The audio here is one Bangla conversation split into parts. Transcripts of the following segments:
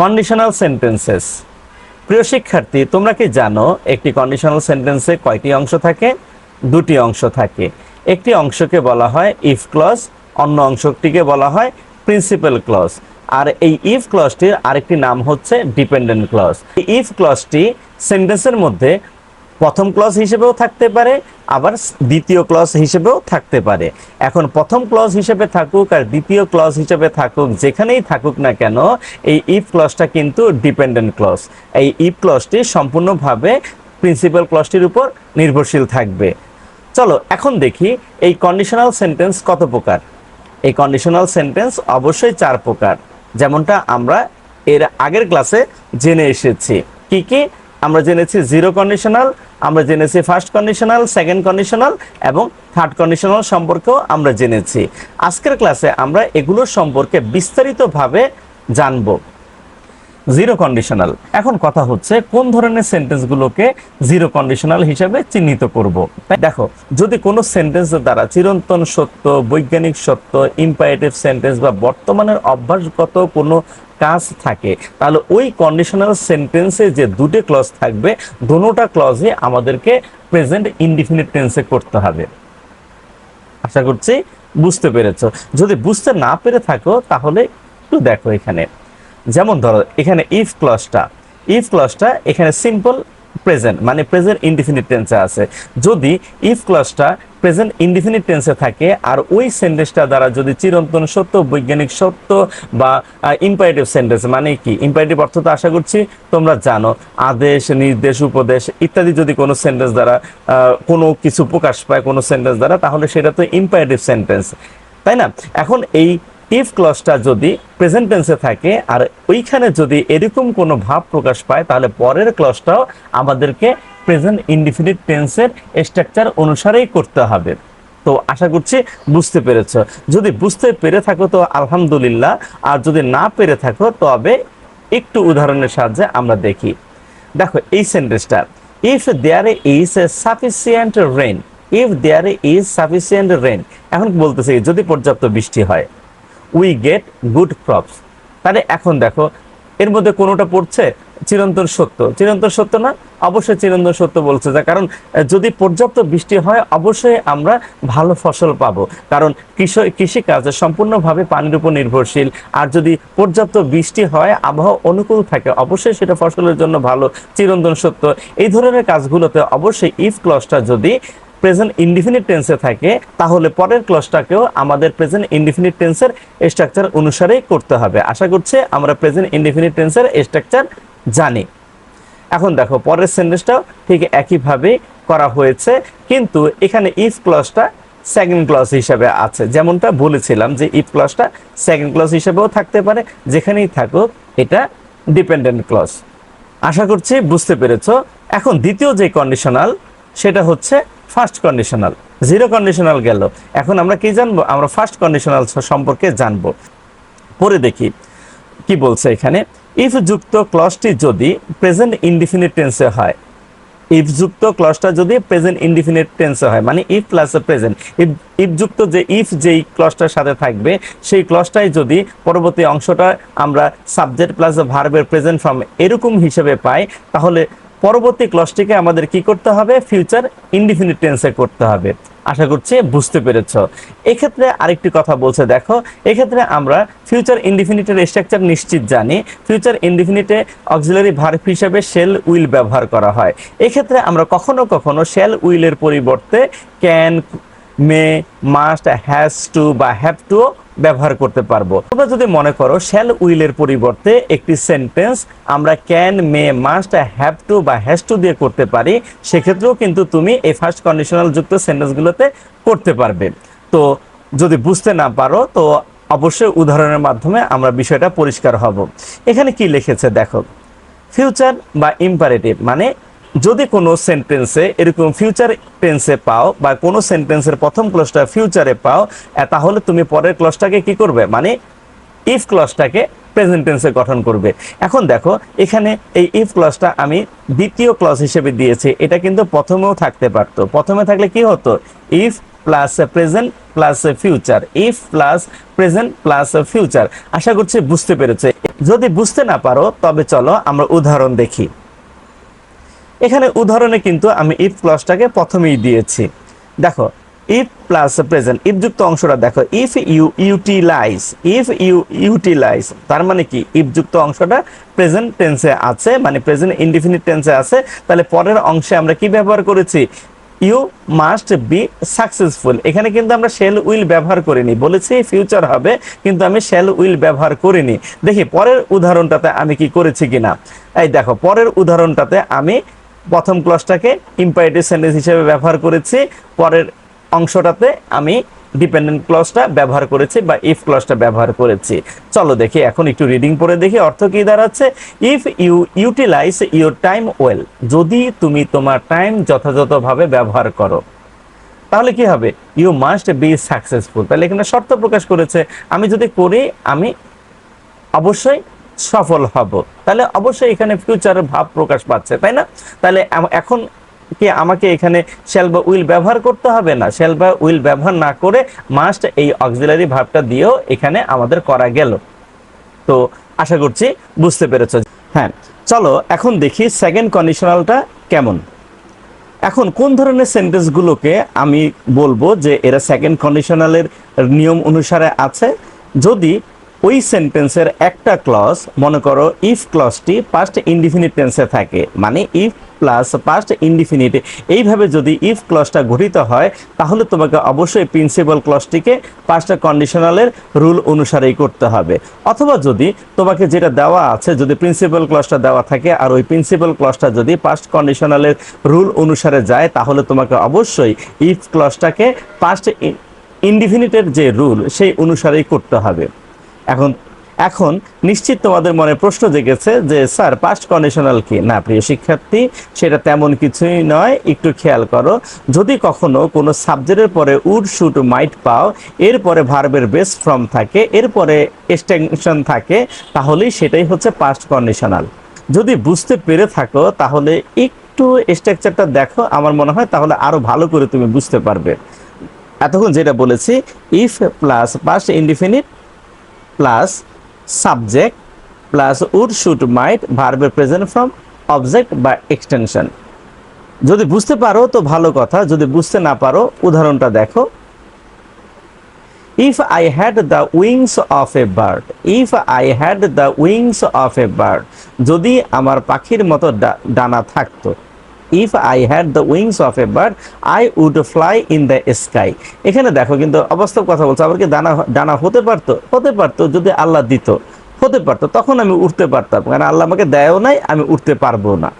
কন্ডিশনাল সেন্টেন্সেস প্রিয় শিক্ষার্থী, তোমরা কি জানো একটি কন্ডিশনাল সেন্টেন্সে কয়টি অংশ থাকে? দুটি অংশ থাকে। একটি অংশকে বলা হয় ইফ ক্লজ অন্য অংশটিকে বলা হয় প্রিন্সিপাল ক্লজ আর এই ইফ ক্লজটির আরেকটি নাম হচ্ছে ডিপেন্ডেন্ট ক্লজ ইফ ক্লজটি সেন্টেন্সের মধ্যে প্রথম ক্লজ হিসেবেও থাকতে পারে, আবার দ্বিতীয় ক্লজ হিসেবেও থাকতে পারে। এখন প্রথম ক্লজ হিসেবে থাকুক আর দ্বিতীয় ক্লজ হিসেবে থাকুক, যেখানেই থাকুক না কেন, এই ইফ ক্লজটা কিন্তু ডিপেন্ডেন্ট ক্লজ এই ইফ ক্লজটি সম্পূর্ণভাবে প্রিন্সিপাল ক্লজটির উপর নির্ভরশীল থাকবে। চলো, এখন দেখি এই কন্ডিশনাল সেন্টেন্স কত প্রকার। এই কন্ডিশনাল সেন্টেন্স অবশ্যই চার প্রকার। যেমনটা আমরা এর আগের ক্লাসে জেনে এসেছি। কি কি? আমরা জেনেছি জিরো কন্ডিশনাল আমরা জেনেছি ফার্স্ট কন্ডিশনাল সেকেন্ড কন্ডিশনাল এবং থার্ড কন্ডিশনাল সম্পর্কেও আমরা জেনেছি। আজকের ক্লাসে আমরা এগুলোর সম্পর্কে বিস্তারিতভাবে জানব। জিরো কন্ডিশনাল এখন কথা হচ্ছে, কোন ধরনের সেন্টেন্সগুলোকে জিরো কন্ডিশনাল হিসেবে চিহ্নিত করব? দেখো, যদি কোনো সেন্টেন্সের দ্বারা চিরন্তন সত্য, বৈজ্ঞানিক সত্য ইম্পারেটিভ সেন্টেন্স বা বর্তমানের অভ্যাসগত কোনো কাজ থাকে, তাহলে ওই কন্ডিশনাল সেন্টেন্সে যে দুটি ক্লজ থাকবে দোনোটা ক্লজই আমাদেরকে প্রেজেন্ট ইনডিফিনিট টেন্সে করতে হবে। আশা করছি বুঝতে পেরেছ। যদি বুঝতে না পেরে থাকো, তাহলে একটু দেখো এখানে। যেমন ধরো, এখানে ইফ ক্লজটা ইফ ক্লজটা এখানে সিম্পল প্রেজেন্ট মানে প্রেজেন্ট ইনডিফিনিট টেন্সে আছে। যদি ইফ ক্লজটা প্রেজেন্ট ইনডিফিনিট টেন্সে থাকে, আর ওই সেন্টেন্সটা দ্বারা যদি চিরন্তন সত্য, বৈজ্ঞানিক সত্য বা ইম্পারেটিভ সেন্টেন্স মানে কি? ইম্পারেটিভ অর্থ তো আশা করছি তোমরা জানো। আদেশ, নির্দেশ, উপদেশ ইত্যাদি যদি কোনো সেন্টেন্স দ্বারা কোনো কিছু প্রকাশ পায় কোনো সেন্টেন্স দ্বারা, তাহলে সেটা তো ইম্পারেটিভ সেন্টেন্স তাই না? এখন এই ইফ ক্লজটা যদি প্রেজেন্ট টেন্সে থাকে, আর ওইখানে যদি এরকম কোনো ভাব প্রকাশ পায়, তাহলে পরের ক্লজটাও আমাদেরকে প্রেজেন্ট ইনডিফিনিট টেন্সের স্ট্রাকচার অনুসারেই করতে হবে। তো আশা করছি বুঝতে পেরেছ। যদি বুঝতে পেরে থাকো তো আলহামদুলিল্লাহ, আর যদি না পেরে থাকো তবে একটু উদাহরণের সাহায্যে আমরা দেখি। দেখো, এই সেন্টেন্সটা if there is a sufficient rain if there is sufficient rain এখন বলতেছে, যদি পর্যাপ্ত বৃষ্টি হয় উই গেট গুড ক্রপস তাহলে এখন দেখো, এর মধ্যে কোনোটা পড়ছে? চিরন্তন সত্য। চিরন্তন সত্য না, অবশ্যই চিরন্তন সত্য বলছে যা, কারণ, যদি পর্যাপ্ত বৃষ্টি হয়, অবশ্যই আমরা ভালো ফসল পাবো। কারণ কৃষি, কৃষিকাজ সম্পূর্ণভাবে পানির উপর নির্ভরশীল। আর যদি পর্যাপ্ত বৃষ্টি হয়, আবহাওয়া অনুকূল থাকে, অবশ্যই সেটা ফসলের জন্য ভালো, চিরন্তন সত্য। এই ধরনের কাজগুলোতে অবশ্যই ইফ ক্লসটা যদি প্রেজেন্ট ইনডিফিনিট টেন্সে থাকে, তাহলে পরের ক্লসটাকেও আমাদের প্রেজেন্ট ইনডিফিনিট টেন্সের স্ট্রাকচার অনুসারেই করতে হবে। আশা করছি আমরা প্রেজেন্ট ইনডিফিনিট টেন্সের স্ট্রাকচার জানি। এখন দেখো, পরের সেন্টেন্সটাও ঠিক একইভাবে করা হয়েছে, কিন্তু এখানে ইফ ক্লসটা সেকেন্ড ক্লস হিসেবে আছে। যেমনটা বলেছিলাম যে ইফ ক্লসটা সেকেন্ড ক্লস হিসেবেও থাকতে পারে, যেখানেই থাকুক এটা ডিপেন্ডেন্ট ক্লস আশা করছি বুঝতে পেরেছ। এখন দ্বিতীয় যে কন্ডিশনাল সেটা হচ্ছে ফার্স্ট কন্ডিশনাল জিরো কন্ডিশনাল গেল। এখন আমরা কি জানব? আমরা ফার্স্ট কন্ডিশনাল সম্পর্কে জানব। পরে দেখি কি বলছে এখানে ইফ যুক্ত ক্লসটি যদি প্রেজেন্ট ইনডিফিনিট টেন্সে হয় ইফ যুক্ত ক্লসটা যদি প্রেজেন্ট ইনডিফিনিট টেন্সে হয় মানে if plus present if if যুক্ত যে ইফ যেই ক্লসটার সাথে থাকবে, সেই ক্লসটাই যদি পরবর্তী অংশটা আমরা সাবজেক্ট প্লাস ভার্বের প্রেজেন্ট ফর্ম এরকম হিসেবে পাই, তাহলে পরবর্তী ক্লসটিকে আমাদের কি করতে হবে? ফিউচার ইনডিফিনিট টেন্সে করতে হবে। আশা করছি বুঝতে পেরেছ। এক্ষেত্রে আরেকটি কথা বলছে, দেখো, এক্ষেত্রে আমরা ফিউচার ইনডিফিনিটের স্ট্রাকচার নিশ্চিত জানি। ফিউচার ইনডিফিনিটে অক্সিলারি ভার্ভ হিসেবে শেল উইল ব্যবহার করা হয়। এক্ষেত্রে আমরা কখনো কখনো শেল উইলের পরিবর্তে can may must has to বা হ্যাভ টু ব্যবহার করতে পারব। তোমরা যদি মনে করো শ্যাল উইলের পরিবর্তে একটি সেন্টেন্স আমরা can may must have to বা হ্যাজ টু দিয়ে করতে পারি, সেক্ষেত্রেও কিন্তু তুমি এই ফার্স্ট কন্ডিশনাল যুক্ত সেন্টেন্সগুলোতে করতে পারবে। তো যদি বুঝতে না পারো, তো অবশ্যই উদাহরণের মাধ্যমে আমরা বিষয়টা পরিষ্কার হব। এখানে কি লিখেছে দেখো? ফিউচার বা ইম্পারেটিভ মানে যদি কোনো সেন্টেন্সে এরকম ফিউচার টেন্সে পাও বা কোনো সেন্টেন্সের প্রথম ক্লসটা ফিউচারে পাও তাহলে তুমি পরের ক্লসটাকে কি করবে? মানে ইফ ক্লসটাকে প্রেজেন্ট টেন্সে গঠন করবে। এখন দেখো, এখানে এই ইফ ক্লসটা আমি দ্বিতীয় ক্লস হিসেবে দিয়েছি। এটা কিন্তু প্রথমেও থাকতে পারতো। প্রথমে থাকলে কি হতো? If plus present plus future if plus present plus future আশা করছি বুঝতে পেরেছে। যদি বুঝতে না পারো, তবে চলো আমরা উদাহরণ দেখি। এখানে উদাহরণে কিন্তু আমি ইফ ক্লসটাকে প্রথমেই দিয়েছি। দেখো ইফ প্লাস প্রেজেন্ট ইফ যুক্ত অংশটা দেখো if you utilise if you utilise তার মানে কি? ইফ যুক্ত অংশটা প্রেজেন্ট টেন্সে আছে মানে প্রেজেন্ট ইনডিফিনিট টেন্সে আছে, তাহলে পরের অংশে আমরা কি ব্যবহার করেছি? ইউ মাস্ট বি সাকসেসফুল এখানে কিন্তু আমরা শেল উইল ব্যবহার করিনি। বলেছি ফিউচার হবে, কিন্তু আমি শেল উইল ব্যবহার করিনি। দেখি, পরের উদাহরণটাতে আমি কি করেছি কিনা? এই দেখো, পরের উদাহরণটাতে আমি প্রথম ক্লসটাকে ইম্পারেটিভ সেন্টেন্স হিসেবে ব্যবহার করেছি। পরের অংশটাতে আমি ডিপেন্ডেন্ট ক্লসটা ব্যবহার করেছি বা ইফ ক্লসটা ব্যবহার করেছি। চলো দেখি, এখন একটু রিডিং পড়ে দেখি, অর্থ কি দাঁড়াচ্ছে? If you utilise your time well যদি তুমি তোমার টাইম যথাযথভাবে ব্যবহার করো, তাহলে কি হবে? ইউ মাস্ট বি সাকসেসফুল তাহলে এখানে শর্ত প্রকাশ করেছে। আমি যদি করি, আমি অবশ্যই সফল হব। তাহলে অবশ্যই এখানে ফিউচারের ভাব প্রকাশ পাচ্ছে, তাই না? তাহলে এখন কি আমাকে এখানে শেল বা উইল ব্যবহার করতে হবে না? শেল বা উইল ব্যবহার না করে মাস্ট এই অক্সিলারি ভাবটা দিয়েও এখানে আমাদের করা গেল। তো আশা করছি বুঝতে পেরেছ। হ্যাঁ চলো এখন দেখি সেকেন্ড কন্ডিশনালটা কেমন? এখন কোন ধরনের সেন্টেন্সগুলোকে আমি বলব যে এরা সেকেন্ড কন্ডিশনালের নিয়ম অনুসারে আছে? যদি ওই সেন্টেন্সের একটা ক্লজ, মনে করো ইফ ক্লজটি পাস্ট ইনডিফিনিট টেন্সে থাকে মানে ইফ প্লাস পাস্ট ইনডিফিনিট এইভাবে যদি ইফ ক্লজটা গঠিত হয়, তাহলে তোমাকে অবশ্যই প্রিন্সিপাল ক্লজটিকে পাস্ট কন্ডিশনালের রুল অনুসারেই করতে হবে। অথবা যদি তোমাকে যেটা দেওয়া আছে, যদি প্রিন্সিপাল ক্লজটা দেওয়া থাকে, আর ওই প্রিন্সিপাল ক্লজটা যদি পাস্ট কন্ডিশনালের রুল অনুসারে যায়, তাহলে তোমাকে অবশ্যই ইফ ক্লজটাকে পাস্ট ইনডিফিনিটের যে রুল সেই অনুসারেই করতে হবে। এখন এখন নিশ্চিত তোমাদের মনে প্রশ্ন জেগেছে যে, স্যার পাস্ট কন্ডিশনাল কি? না, প্রিয় শিক্ষার্থী, সেটা তেমন কিছুই নয়। একটু খেয়াল করো, যদি কখনো কোনো সাবজেক্টের পরে উড শুট মাইট পাও, এরপরে ভার্বের বেস ফর্ম থাকে, এরপরে এক্সটেনশন থাকে, তাহলেই সেটাই হচ্ছে পাস্ট কন্ডিশনাল যদি বুঝতে পেরে থাকো, তাহলে একটু স্ট্রাকচারটা দেখো, আমার মনে হয় তাহলে আরও ভালো করে তুমি বুঝতে পারবে। এতক্ষণ যেটা বলেছি if plus past indefinite plus subject plus would should might ভার্বের প্রেজেন্ট ফ্রম অবজেক্ট বা এক্সটেনশন যদি বুঝতে পারো তো ভালো কথা, যদি বুঝতে না পারো উদাহরণটা দেখো। If I had the wings of a bird if I had the wings of a bird যদি আমার পাখির মতো ডানা থাকতো if I had the wings of a bird I would fly in the sky এখানে দেখো কিন্তু অবাস্তব কথা বলছে কি ডানা ডানা হতে পারতো? হতে পারতো যদি আল্লাহ দিত। হতে পারতো, তখন আমি উঠতে পারতাম। কারণ আল্লাহ আমাকে দেয়ও নাই, আমি উঠতে পারব না।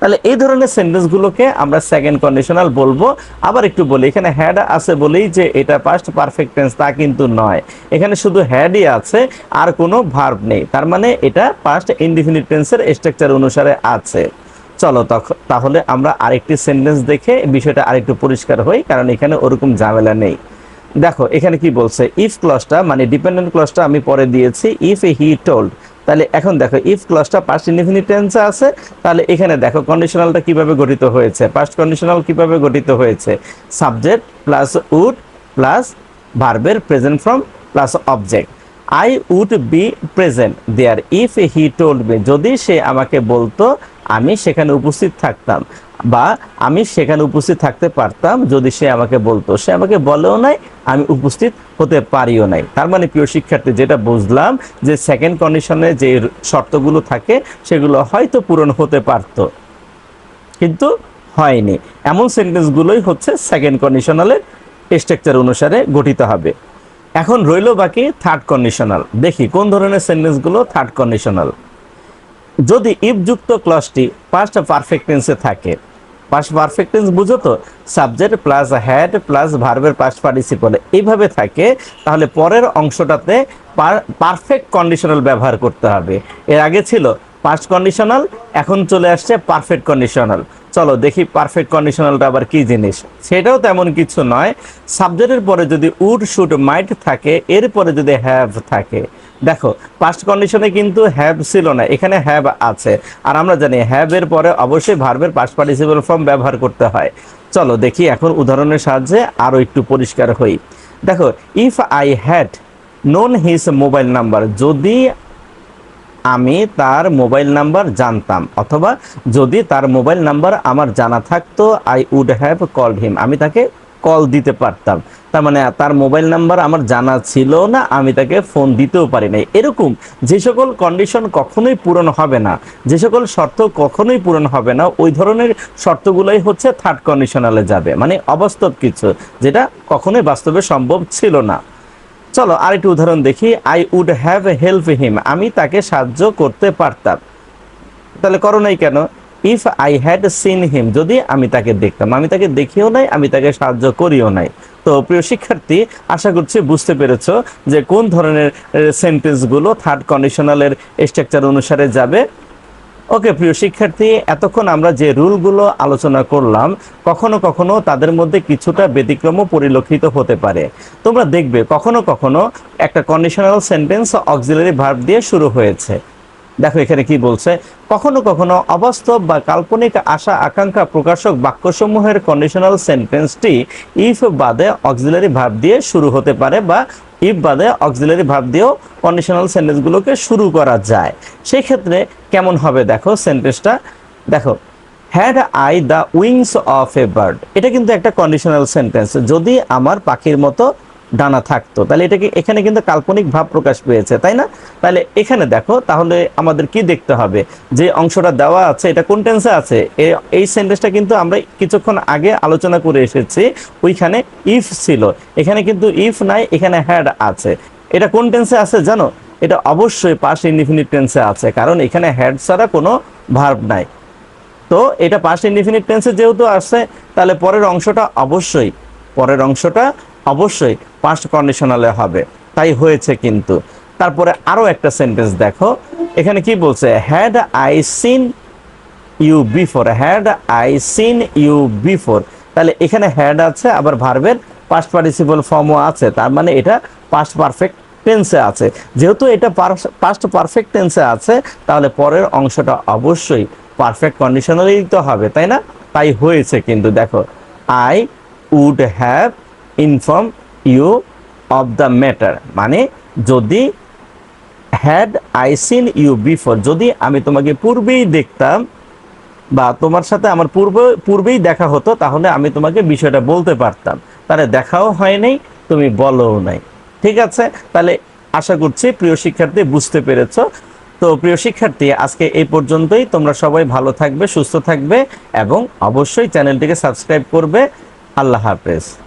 তাহলে এই ধরনের সেন্টেন্সগুলোকে আমরা সেকেন্ড কন্ডিশনাল বলব। আবার একটু বলি, এখানে হ্যাড আছে বলেই যে এটা পাস্ট পারফেক্ট টেন্স তা কিন্তু নয়। এখানে শুধু হ্যাডই আছে, আর কোনো ভার্ব নেই। তার মানে এটা পাস্ট ইনডিফিনিট টেন্সের স্ট্রাকচার অনুসারে আছে। চলো তাহলে আমরা আরেকটি সেন্টেন্স দেখে বিষয়টা আরেকটু পরিষ্কার হই, কারণ এখানে ওরকম ঝামেলা নেই। দেখো, এখানে কি বলছে? ইফ ক্লসটা মানে ডিপেন্ডেন্ট ক্লসটা আমি পরে দিয়েছি ইফ হি টোল্ড তাহলে এখন দেখো ইফ ক্লসটা পাস্ট ইনডিফিনিট আছে, তাহলে এখানে দেখো কন্ডিশনালটা কীভাবে গঠিত হয়েছে? পাস্ট কন্ডিশনাল কীভাবে গঠিত হয়েছে? সাবজেক্ট প্লাস উড প্লাস ভার্বের present form plus object I would be present there if he told me যদি সে আমাকে বলতো আমি সেখানে উপস্থিত থাকতাম বা আমি সেখানে উপস্থিত থাকতে পারতাম যদি সে আমাকে বলতো। সে আমাকে বলেও নাই, আমি উপস্থিত হতে পারিও নাই। তার মানে প্রিয় শিক্ষার্থী, যেটা বুঝলাম যে সেকেন্ড কন্ডিশনে যে শর্তগুলো থাকে, সেগুলো হয়তো পূরণ হতে পারতো। কিন্তু হয়নি। এমন সেন্টেন্সগুলোই হচ্ছে সেকেন্ড কন্ডিশনালের স্ট্রাকচার অনুসারে গঠিত হবে। এখন রইল বাকি থার্ড কন্ডিশনাল দেখি কোন ধরনের সেন্টেন্সগুলো থার্ড কন্ডিশনাল যদি ইফযুক্ত ক্লসটি পাস্ট পারফেক্ট টেন্সে থাকে পাস্ট পারফেক্ট টেন্স বুঝো তো? সাবজেক্ট প্লাস হ্যাড প্লাস ভার্বের পাস্ট পার্টিসিপল এইভাবে থাকে, তাহলে পরের অংশটাতে পারফেক্ট কন্ডিশনাল ব্যবহার করতে হবে। এর আগে ছিল পাস্ট কন্ডিশনাল এখন চলে আসছে পারফেক্ট কন্ডিশনাল চলো দেখি পারফেক্ট কন্ডিশনালটা আবার কি জিনিস। সেটাও তেমন কিছু নয়। সাবজেক্টের পরে যদি উড শুড মাইট থাকে এরপরে যদি হ্যাভ থাকে। দেখো পাস্ট কন্ডিশনে কিন্তু হ্যাভ ছিল না, এখানে হ্যাভ আছে। আর আমরা জানি হ্যাভ পরে অবশ্যই ভার্বের পাস্ট পার্টিসিপল ফর্ম ব্যবহার করতে হয়। চলো দেখি এখন উদাহরণের সাহায্যে আরও একটু পরিষ্কার হই। দেখো if I had known his mobile number যদি আমি তার মোবাইল নাম্বার জানতাম, অথবা যদি তার মোবাইল নাম্বার আমার জানা থাকতো I would have called him আমি তাকে কল দিতে পারতাম। তার মানে তার মোবাইল নাম্বার আমার জানা ছিল না, আমি তাকে ফোন দিতেও পারি নাই। এরকম যে সকল কন্ডিশন কখনোই পূরণ হবে না, যে সকল শর্ত কখনোই পূরণ হবে না, ওই ধরনের শর্তগুলোই হচ্ছে থার্ড কন্ডিশনালে যাবে। মানে অবাস্তব কিছু, যেটা কখনোই বাস্তবে সম্ভব ছিল না। চলো আরেকটি উদাহরণ দেখি I would have help him আমি তাকে সাহায্য করতে পারতাম। তাহলে করো নাই কেন? If I had seen him যদি আমি তাকে দেখতাম। আমি তাকে দেখিও নাই, আমি তাকে সাহায্য করিও নাই। তো প্রিয় শিক্ষার্থী, আশা করছি বুঝতে পেরেছ যে কোন ধরনের সেন্টেন্সগুলো থার্ড কন্ডিশনালের স্ট্রাকচার অনুসারে যাবে। ওকে, প্রিয় শিক্ষার্থী, এতক্ষণ আমরা যে রুলগুলো আলোচনা করলাম, কখনো কখনো তাদের মধ্যে কিছুটা ব্যতিক্রমও পরিলক্ষিত হতে পারে। তোমরা দেখবে কখনো কখনো একটা কন্ডিশনাল সেন্টেন্স অক্সিলারি ভার্ব দিয়ে শুরু হয়েছে। দেখো এখানে কি বলছে, কখনো কখনো অবাস্তব বা কাল্পনিক আশা আকাঙ্ক্ষা প্রকাশক বাক্যসমূহের কন্ডিশনাল সেন্টেন্সটি ইফ বাদে অক্সিলারি ভাব দিয়ে শুরু হতে পারে বা ইফ বাদে অক্সিলারি ভাব দিয়েও কন্ডিশনাল সেন্টেন্সগুলোকে শুরু করা যায়। সেই ক্ষেত্রে কেমন হবে দেখো সেন্টেন্সটা দেখো had I the wings of a bird এটা কিন্তু একটা কন্ডিশনাল সেন্টেন্স যদি আমার পাখির মতো ডানা থাকতো। তাহলে এটাকে এখানে কিন্তু কাল্পনিক ভাব প্রকাশ পেয়েছে, তাই না? তাহলে এখানে দেখো, তাহলে আমাদের কি দেখতে হবে? যে অংশটা দেওয়া আছে, এটা কোন টেন্সে আছে? এই সেন্টেন্সটা কিন্তু আমরা কিছুক্ষণ আগে আলোচনা করে এসেছি, ওইখানে ইফ ছিল। এখানে কিন্তু ইফ নাই, এখানে হ্যাড আছে। এটা কোন টেন্সে আছে জানো? এটা অবশ্যই পাস ইনডিফিনিট টেন্সে আছে, কারণ এখানে হ্যাড ছাড়া কোনো ভার্ব নাই। তো এটা পাস্ট ইনডিফিনিট টেন্সে যেহেতু আসছে, তাহলে পরের অংশটা অবশ্যই, পরের অংশটা অবশ্যই পাস্ট কন্ডিশনালে হবে। তাই হয়েছে কিন্তু। তারপরে আরও একটা সেন্টেন্স দেখো। এখানে কি বলছে? Had I seen you before had I seen you before had এখানে হ্যাড আছে, আবার ভার্বের পাস্ট পার্টিসিপল ফর্মও আছে। তার মানে এটা পাস্ট পারফেক্ট টেন্সে আছে। যেহেতু এটা পাস্ট পারফেক্ট টেন্সে আছে, তাহলে পরের অংশটা অবশ্যই পারফেক্ট কন্ডিশনালেই তো হবে, তাই না? তাই হয়েছে কিন্তু। দেখো I would have inform you of the matter মানে যদি had I seen you before যদি আমি তোমাকে পূর্বেই দেখতাম বা তোমার সাথে আমার পূর্ব, পূর্বেই দেখা হতো, তাহলে আমি তোমাকে বিষয়টা বলতে পারতাম। তাহলে দেখাও হয় নাই, তুমি বলোও নাই। ঠিক আছে? তাহলে আশা করছি প্রিয় শিক্ষার্থী বুঝতে পেরেছ। তো প্রিয় শিক্ষার্থী, আজকে এই পর্যন্তই। তোমরা সবাই ভালো থাকবে, সুস্থ থাকবে এবং অবশ্যই চ্যানেলটিকে সাবস্ক্রাইব করবে। আল্লাহ হাফেজ।